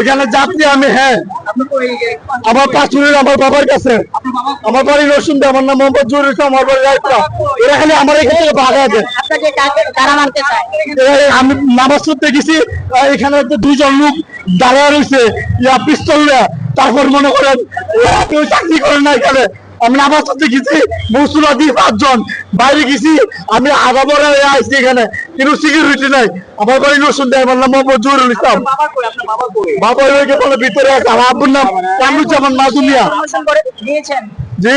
এখানে? যাত্রী আমি হ্যাঁ। আমার পাঁচুরের আমার বাবার কাছে। আমার বাড়ি রসুন আমার নাম মোহাম্মদ জহুর ইসলাম আমার বাড়ি রায়পুরা। এরা খালি আমার এখান থেকে আমি নামাজ পড়তে গেছি এখানে দুইজন লোক দাঁড়ায় রয়েছে। ইয়া পিস্তল তারপর মনে করেন কেউ চাকরি করে না এখানে। আমি নামাজ পড়তে গেছি পাঁচজন। বাইরে গেছি, আমি আধা বড় আসছি এখানে। কিন্তু সিকিউরিটি নাই। আমার বাড়ি রসুন দেয় আমার নাম মোহাম্মদ জহুরুল ইসলাম। বাবা ওইকে বলে ভিতরে আছে। আমার আব্বুর নাম কামরুজ্জামান জি?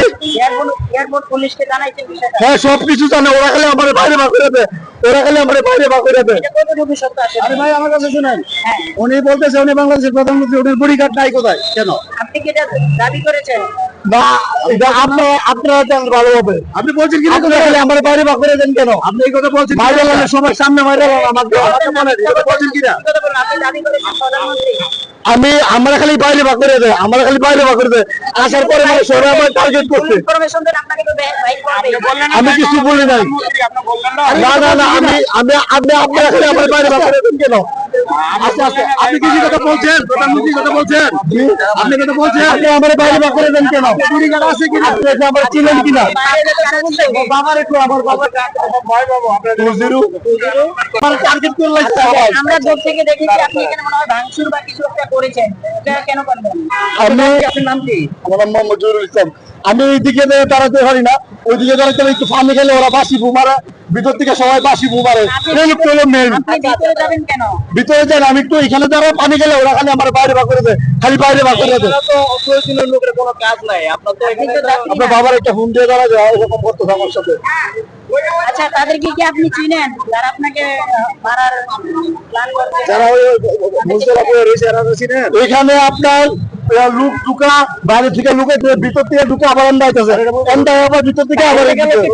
হ্যাঁ সব কিছু জানে। ওরা খালি আমার বাইরে বার করে দেয়। ওরা খালি আমার বাইরে বার করে আসলে আরে ভাই, আমার কাছে শুনেন। হ্যাঁ উনি বলতেছে উনি বাংলাদেশের প্রধানমন্ত্রী উনি বডিগার্ড নাই কোথায়? কেন? আপনি কি দাবি করেছেন? না এটা আপনারা আপনারা জানেন ভালো হবে আপনি বলছেন কি আপনারা আমার বাইরে বার করে দেন কেন? আপনি এই কথা বলছেন বাইরে লালে সবার সামনে বাইরে লালে আমাকে আমাকে মনে এই কথা বলছেন কি না কি কথা বলুন, আপনি দাবি করেছেন প্রধানমন্ত্রী আমি আমরা খালি বাইরে বার করে দেয় আমরা খালি বাইরে বার করে দেয় আসার পরে মানে সবাই আমার টার্গেট করছে। ইনফরমেশন দেন আপনাকে তো ভাই করবে আমি কিছু বলি নাই। না। না না আমি আমি আপনি আপনারা খালি আমার বাইরে বার করে দেন কেন? আচ্ছা আচ্ছা আপনি কি কি কথা বলছেন? প্রধানমন্ত্রী কথা বলছেন? আপনি কথা বলছেন? আপনি আমার বাইরে বার করে দেন কেন? বডিগার্ড আছে কিনা? আপনি আমার চিনেন কিনা? বাইরে যেতে সমস্যা কি? বাবার একটু আমার বাবার ভয় বাবু আপনার জিরো। আমার টার্গেট করে লাগছে আমরা দূর থেকে দেখেছি আপনি এখানে মনে হয় ভাঙচুর বা কিছু একটা করেছেন। কেন করবেন? আমি আপনার নাম কি? আমার নাম মোহাম্মদ জহুরুল ইসলাম। আমি এইদিকে দাঁড়াতে পারি না। ওইদিকে দাঁড়াতে একটু ফানি খেলে ওরা বাসি বু মারে ভিতর থেকে সবাই বাসি বু মারে এই লোকটা হলো মেন আপনি ভিতরে যাবেন কেন ভিতরে যান আমি একটু এখানে দাঁড়া পানি খেলে ওরা খালি আমার বাইরে বার করে দেয় খালি বাইরে বার করে দেয় তো প্রয়োজনীয় লোকের কোনো কাজ নাই আপনার তো এখানে আপনার বাবার একটা ফোন দিয়ে দাঁড়া যায় এরকম করতেছে আমার সাথে আচ্ছা তাদেরকে কি আপনি চিনেন যারা আপনাকে মারার প্ল্যান করছে যারা ওই মুলতলা রয়েছে এরা চিনেন? এখানে আপনার লুক ঢুকা বাইরে থেকে লুকে ভিতর থেকে ঢুকে আবার এন্ডা হইতেছে এন্ডা আবার ভিতর থেকে আবার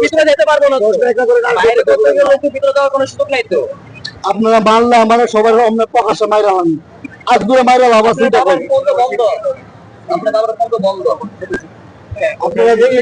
পিছনে যেতে পারব না তো। দশ টাকা করে গাড়ি বাইরে করতে করতে গেলে ভিতরে যাওয়ার কোনো সুযোগ নাই তো? আপনারা মারলে আমার সবার অন্য প্রকাশে মাইরা হন আজ দূরে মাইরা করি বন্ধ। আপনারা যদি